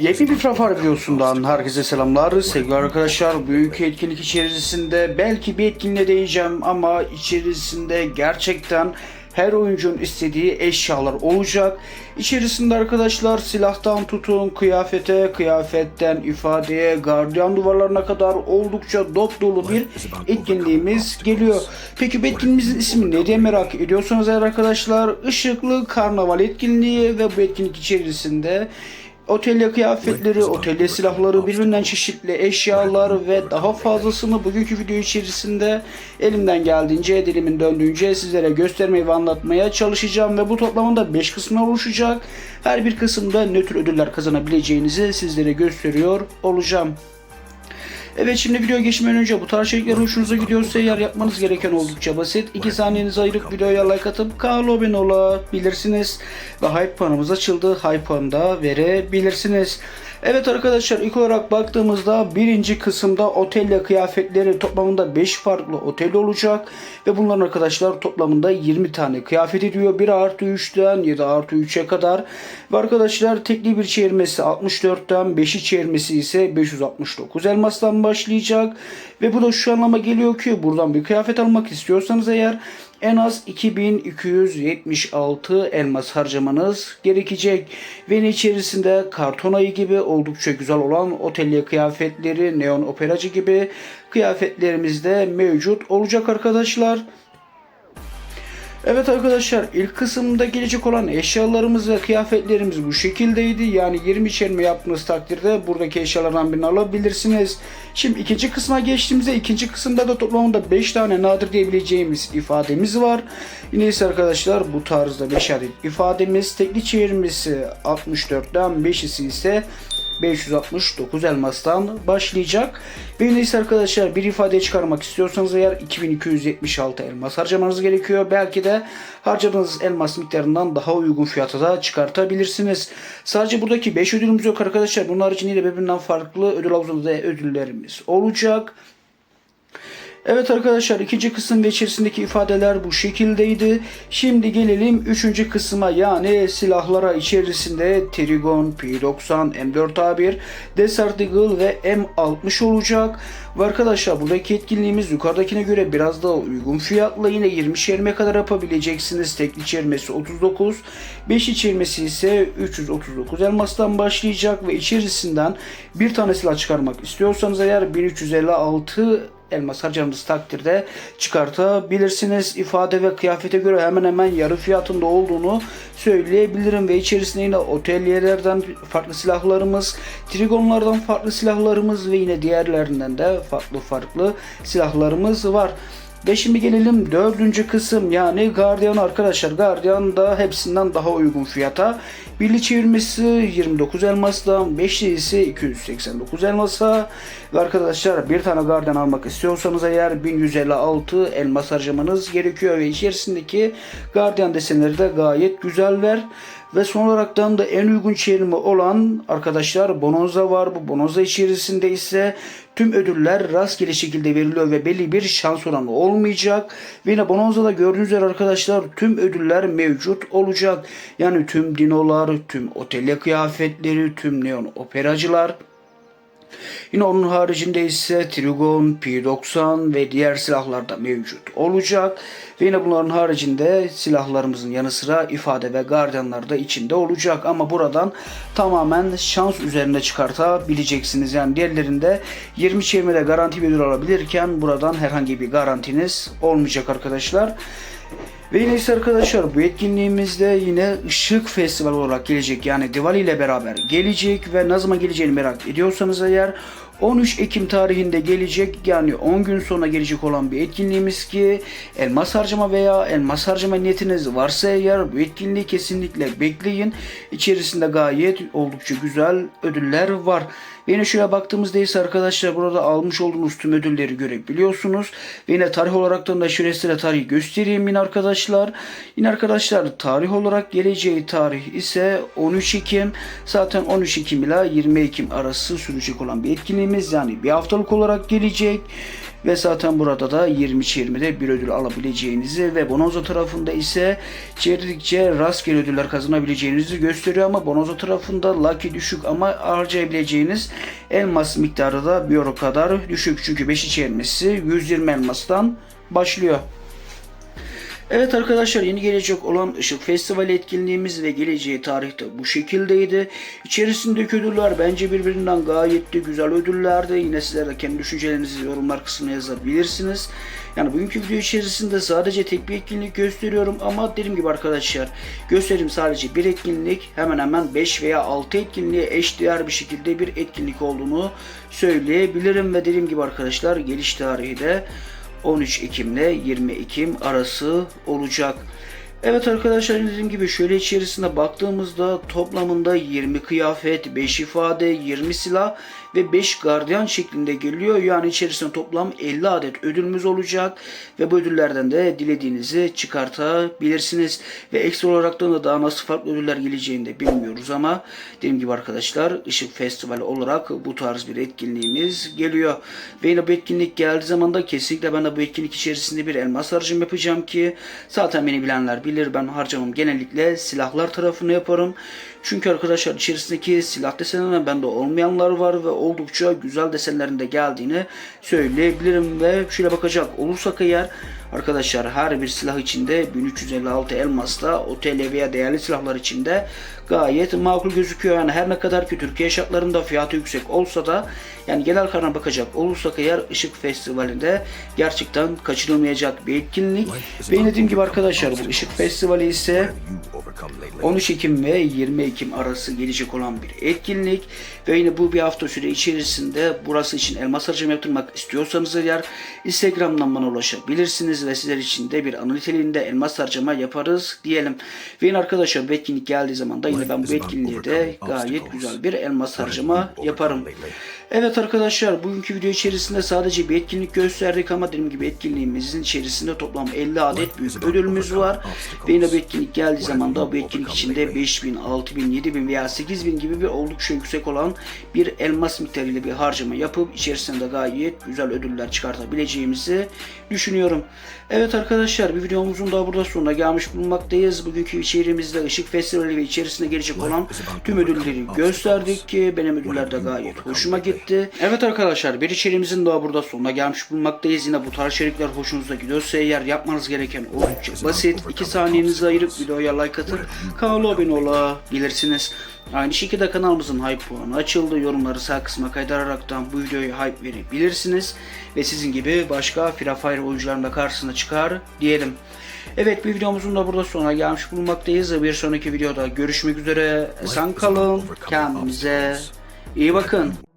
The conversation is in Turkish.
Yepyeni bir Frafar videosundan herkese selamlar. Sevgili arkadaşlar, büyük etkinlik içerisinde belki bir etkinliğe değeceğim ama içerisinde gerçekten her oyuncunun istediği eşyalar olacak. İçerisinde arkadaşlar silahtan tutun kıyafete, kıyafetten ifadeye, gardiyan duvarlarına kadar oldukça dop dolu bir etkinliğimiz geliyor. Peki bu etkinliğimizin ismi ne diye merak ediyorsanız eğer arkadaşlar Işıklı Karnaval etkinliği ve bu etkinlik içerisinde Otelya kıyafetleri, otelya silahları, birbirinden çeşitli eşyalar ve daha fazlasını bugünkü video içerisinde elimden geldiğince, dilimin döndüğünce sizlere göstermeye ve anlatmaya çalışacağım ve bu toplamında 5 kısımdan oluşacak. Her bir kısımda ne tür ödüller kazanabileceğinizi sizlere gösteriyor olacağım. Evet şimdi video geçmeden önce bu tarz içerikler hoşunuza gidiyorsa eğer yapmanız gereken oldukça basit. 2 saniyenizi ayırıp videoya like atıp kanala abone olabilirsiniz. Ve hype puanımız açıldı. Hype puanı da verebilirsiniz. Evet arkadaşlar ilk olarak baktığımızda birinci kısımda otelya kıyafetleri toplamında 5 farklı otel olacak. Ve bunların arkadaşlar toplamında 20 tane kıyafet ediyor. 1 artı 3'ten 7 artı 3'e kadar. Ve arkadaşlar tekli bir çevirmesi 64'ten 5'i çevirmesi ise 569 elmastan başlayacak. Ve bu da şu anlama geliyor ki buradan bir kıyafet almak istiyorsanız eğer en az 2276 elmas harcamanız gerekecek. Ve içerisinde karton ayı gibi oldukça güzel olan otelya kıyafetleri, neon operacı gibi kıyafetlerimiz de mevcut olacak arkadaşlar. Evet arkadaşlar ilk kısımda gelecek olan eşyalarımız ve kıyafetlerimiz bu şekildeydi. Yani 20 çelme yaptığınız takdirde buradaki eşyalardan birini alabilirsiniz. Şimdi ikinci kısma geçtiğimizde ikinci kısımda da toplamda 5 tane nadir diyebileceğimiz ifademiz var. Yine ise arkadaşlar bu tarzda 5 adet ifademiz. Tekli çevirmesi 64'ten 5'isi ise 569 elmastan başlayacak. Ve yine ise arkadaşlar bir ifade çıkarmak istiyorsanız eğer 2276 elmas harcamanız gerekiyor. Belki de harcadığınız elmas miktarından daha uygun fiyata da çıkartabilirsiniz. Sadece buradaki 5 ödülümüz yok arkadaşlar. Bunun haricinde birbirinden farklı ödül havuzunda da ödüllerimiz olacak. Evet arkadaşlar ikinci kısım ve içerisindeki ifadeler bu şekildeydi. Şimdi gelelim üçüncü kısma yani silahlara içerisinde Trigon, P90, M4A1, Desert Eagle ve M60 olacak. Ve arkadaşlar buradaki etkinliğimiz yukarıdakine göre biraz daha uygun fiyatla yine 20 çevirme kadar yapabileceksiniz. Tekli çevirmesi 39, 5 çevirmesi ise 339 elmastan başlayacak ve içerisinden bir tane silah çıkarmak istiyorsanız eğer 1356 elmas harcadığınız takdirde çıkartabilirsiniz. İfade ve kıyafete göre hemen hemen yarı fiyatında olduğunu söyleyebilirim ve içerisinde yine otelyelerden farklı silahlarımız, trigonlardan farklı silahlarımız ve yine diğerlerinden de farklı farklı silahlarımız var. Ve şimdi gelelim dördüncü kısım yani Guardian arkadaşlar. Guardian da hepsinden daha uygun fiyata. Birli çevirmesi 29 elmasdan, beşli ise 289 elmasa. Ve arkadaşlar bir tane Guardian almak istiyorsanız eğer 1156 elmas harcamanız gerekiyor ve içerisindeki Guardian desenleri de gayet güzeller. Ve son olaraktan da en uygun çevirme olan arkadaşlar Bonanza var. Bu Bonanza içerisinde ise tüm ödüller rastgele şekilde veriliyor ve belli bir şans oranı olmayacak. Ve yine Bonanza'da gördüğünüz üzere arkadaşlar tüm ödüller mevcut olacak. Yani tüm dinolar, tüm otelya kıyafetleri, tüm neon operacılar, Yine onun haricinde ise Trigon, P90 ve diğer silahlar da mevcut olacak. Ve yine bunların haricinde silahlarımızın yanı sıra ifade ve gardiyanlar da içinde olacak. Ama buradan tamamen şans üzerine çıkartabileceksiniz. Yani diğerlerinde 20 çevirmede garanti bir ödül alabilirken buradan herhangi bir garantiniz olmayacak arkadaşlar. Ve yine ise arkadaşlar bu etkinliğimizde yine Işık Festival olarak gelecek. Yani Diwali ile beraber gelecek ve ne zaman geleceğini merak ediyorsanız eğer 13 Ekim tarihinde gelecek yani 10 gün sonra gelecek olan bir etkinliğimiz ki elmas harcama veya elmas harcama niyetiniz varsa eğer bu etkinliği kesinlikle bekleyin. İçerisinde gayet oldukça güzel ödüller var. Yine şöyle baktığımızda ise arkadaşlar burada almış olduğunuz tüm ödülleri görebiliyorsunuz. Ve yine tarih olarak da şöyle size tarihi göstereyim yine arkadaşlar. Yine arkadaşlar tarih olarak geleceği tarih ise 13 Ekim. Zaten 13 Ekim ile 20 Ekim arası sürecek olan bir etkinliğimiz. Yani bir haftalık olarak gelecek. Ve zaten burada da 20-20'de bir ödül alabileceğinizi ve Bonanza tarafında ise çevirdikçe rastgele ödüller kazanabileceğinizi gösteriyor ama Bonanza tarafında lucky düşük ama harcayabileceğiniz elmas miktarı da bir euro kadar düşük. Çünkü 5 içermesi 120 elmastan başlıyor. Evet arkadaşlar yeni gelecek olan Işık Festivali etkinliğimiz ve geleceği tarihte bu şekildeydi. İçerisindeki ödüller bence birbirinden gayet de güzel ödüllerdi. Yine sizler de kendi düşüncelerinizi yorumlar kısmına yazabilirsiniz. Yani bugünkü video içerisinde sadece tek bir etkinlik gösteriyorum ama dediğim gibi arkadaşlar gösterim sadece bir etkinlik hemen hemen 5 veya 6 etkinliğe eşdeğer bir şekilde bir etkinlik olduğunu söyleyebilirim ve dediğim gibi arkadaşlar geliş tarihi de 13 Ekim ile 20 Ekim arası olacak. Evet arkadaşlar dediğim gibi şöyle içerisinde baktığımızda toplamında 20 kıyafet, 5 ifade, 20 silah ve 5 gardiyan şeklinde geliyor. Yani içerisinde toplam 50 adet ödülümüz olacak ve bu ödüllerden de dilediğinizi çıkartabilirsiniz. Ve ekstra olarak da daha nasıl farklı ödüller geleceğini de bilmiyoruz ama dediğim gibi arkadaşlar Işık Festivali olarak bu tarz bir etkinliğimiz geliyor. Ve yine bu etkinlik geldiği zaman da kesinlikle ben de bu etkinlik içerisinde bir elmas harcım yapacağım ki zaten beni bilenler bilir ben harcamam genellikle silahlar tarafını yaparım. Çünkü arkadaşlar içerisindeki silah desenlerinde bende olmayanlar var ve oldukça güzel desenlerinde geldiğini söyleyebilirim ve şöyle bakacak olursak eğer arkadaşlar her bir silah içinde 1356 elmasla o TL veya değerli silahlar içinde gayet makul gözüküyor. Yani her ne kadar ki Türkiye şartlarında fiyatı yüksek olsa da yani genel karına bakacak olursak eğer Işık Festivali'nde gerçekten kaçırılmayacak bir etkinlik. Ve dediğim gibi arkadaşlar bu Işık Festivali ise 13 Ekim ve 20 Ekim arası gelecek olan bir etkinlik ve yine bu bir hafta süre içerisinde burası için elmas harcama yaptırmak istiyorsanız eğer Instagram'dan bana ulaşabilirsiniz ve sizler için de bir anı niteliğinde elmas harcama yaparız diyelim. Ve yine arkadaşlar bu etkinlik geldiği zaman da yine ben bu etkinliğe de gayet güzel bir elmas harcama yaparım. Evet arkadaşlar bugünkü video içerisinde sadece bir etkinlik gösterdik ama dediğim gibi etkinliğimizin içerisinde toplam 50 adet büyük ödülümüz var. Ve yine bu etkinlik geldiği zaman da bu etkinlik içinde 5000, 6000, 7000 veya 8000 gibi bir oldukça yüksek olan bir elmas miktarıyla bir harcama yapıp içerisinde gayet güzel ödüller çıkartabileceğimizi düşünüyorum. Evet arkadaşlar bir videomuzun daha burada sonuna gelmiş bulunmaktayız. Bugünkü içeriğimizde Işık Festivali ve içerisinde gelecek olan tüm ödülleri gösterdik ki benim ödüller de gayet hoşuma gitti. Evet arkadaşlar bir içeriğimizin daha burada sonuna gelmiş bulunmaktayız. Yine bu tarz içerikler hoşunuza gidiyorsa eğer yapmanız gereken oldukça basit. 2 saniyenizi ayırıp videoya like atıp kanala abone olabilirsiniz. Aynı şekilde kanalımızın hype puanı açıldı. Yorumları sağ kısma kaydararaktan bu videoya hype verebilirsiniz. Ve sizin gibi başka Free Fire oyuncuların da karşısına çıkar diyelim. Evet bir videomuzun da burada sonuna gelmiş bulunmaktayız. Bir sonraki videoda görüşmek üzere. Esen kalın. Kendinize iyi bakın.